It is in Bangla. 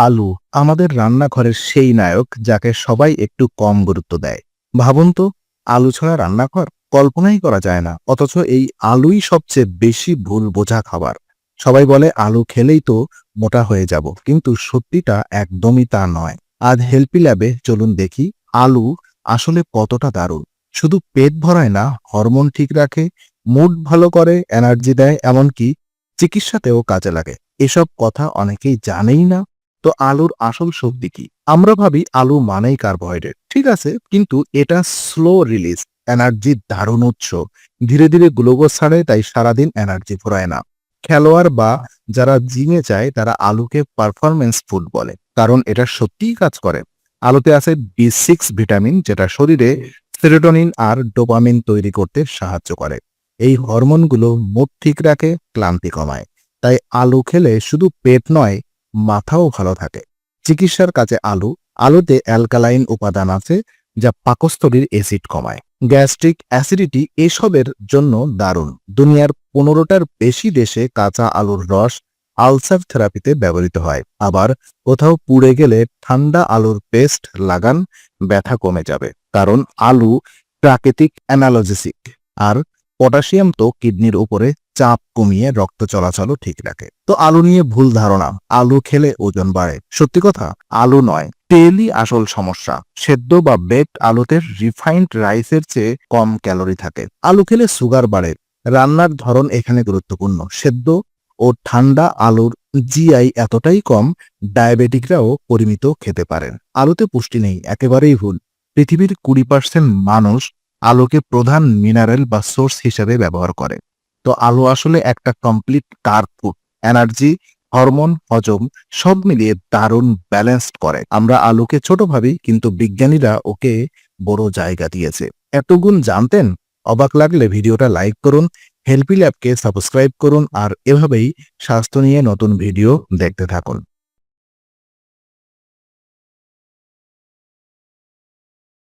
আলু, আমাদের রান্নাঘরের সেই নায়ক যাকে সবাই একটু কম গুরুত্ব দেয়। ভাবুন তো, আলু ছাড়া রান্নাঘর কল্পনাই করা যায় না, অথচ এই আলুই সবচেয়ে বেশি ভুল বোঝা খাবার। সবাই বলে, আলু খেলেই তো মোটা হয়ে যাব। কিন্তু সত্যিটা একদমই তা নয়। আজ হেলপি ল্যাবে চলুন দেখি, আলু আসলে কতটা দারুণ। শুধু পেট ভরায় না, হরমোন ঠিক রাখে, মুড ভালো করে, এনার্জি দেয়, এমনকি চিকিৎসাতেও কাজে লাগে। এসব কথা অনেকেই জানেই না তো আলুর আসল শক্তি কি? আমরা ভাবি আলু মানেই কার্বোহাইড্রেট, ঠিক আছে? কিন্তু এটা স্লো রিলিজ, এনার্জির দারুণ উৎস। ধীরে ধীরে গ্লুকোজ ছাড়ে, তাই সারাদিন এনার্জি ফুরায় না। খেলোয়াড় বা যারা জিমে যায়, তারা আলুকে পারফরমেন্স ফুড বলে, কারণ এটা সত্যিই কাজ করে। আলুতে আছে বি সিক্স ভিটামিন, যেটা শরীরে সেরোটোনিন আর ডোপামিন তৈরি করতে সাহায্য করে। এই হরমোনগুলো মুড ঠিক রাখে, ক্লান্তি কমায়। তাই আলু খেলে শুধু পেট নয় মাথাও ভালো থাকে। চিকিৎসার কাজে আলু, আলুতে অ্যালকালাইন উপাদান আছে যা পাকস্থলীর অ্যাসিড কমায়। গ্যাস্ট্রিক অ্যাসিডিটি এসবের জন্য দারুণ। দুনিয়ার পনেরোটার বেশি দেশে কাঁচা আলুর রস আলসার থেরাপিতে ব্যবহৃত হয়। আবার কোথাও পুড়ে গেলে ঠান্ডা আলুর পেস্ট লাগান ব্যথা কমে যাবে। কারণ আলু প্রাকৃতিক অ্যানালজেসিক। আর পটাশিয়াম তো কিডনির উপরে চাপ কমিয়ে রক্ত চলাচলও ঠিক রাখে। তো আলু নিয়ে ভুল ধারণা, আলু খেলে ওজন বাড়ে। সত্যি কথা, আলু নয়, তেলই আসল সমস্যা। সেদ্ধ বা বেকড আলুতে রিফাইন্ড রাইসের চেয়ে কম ক্যালোরি থাকে। আলু খেলে সুগার বাড়ে। রান্নার ধরন এখানে গুরুত্বপূর্ণ। সেদ্ধ ও ঠান্ডা আলুর জিআই এতটাই কম ডায়াবেটিকরাও পরিমিত খেতে পারেন। আলুতে পুষ্টি নেই, একেবারেই ভুল। পৃথিবীর কুড়ি পার্সেন্ট মানুষ আলুকে প্রধান মিনারেল বা সোর্স হিসেবে ব্যবহার করে। তো আলু আসলে একটা কমপ্লিট কার ফুড এনার্জি হরমোন হজম, সব মিলিয়ে দারুণ ব্যালেন্সড করে। আমরা আলুকে ছোট ভাবি, কিন্তু বিজ্ঞানীরা ওকে বড় জায়গা দিয়েছে। এতগুণ জানতেন, অবাক লাগলে ভিডিওটা লাইক করুন হেলপি ল্যাবকে সাবস্ক্রাইব করুন, আর এভাবেই স্বাস্থ্য নিয়ে নতুন ভিডিও দেখতে থাকুন।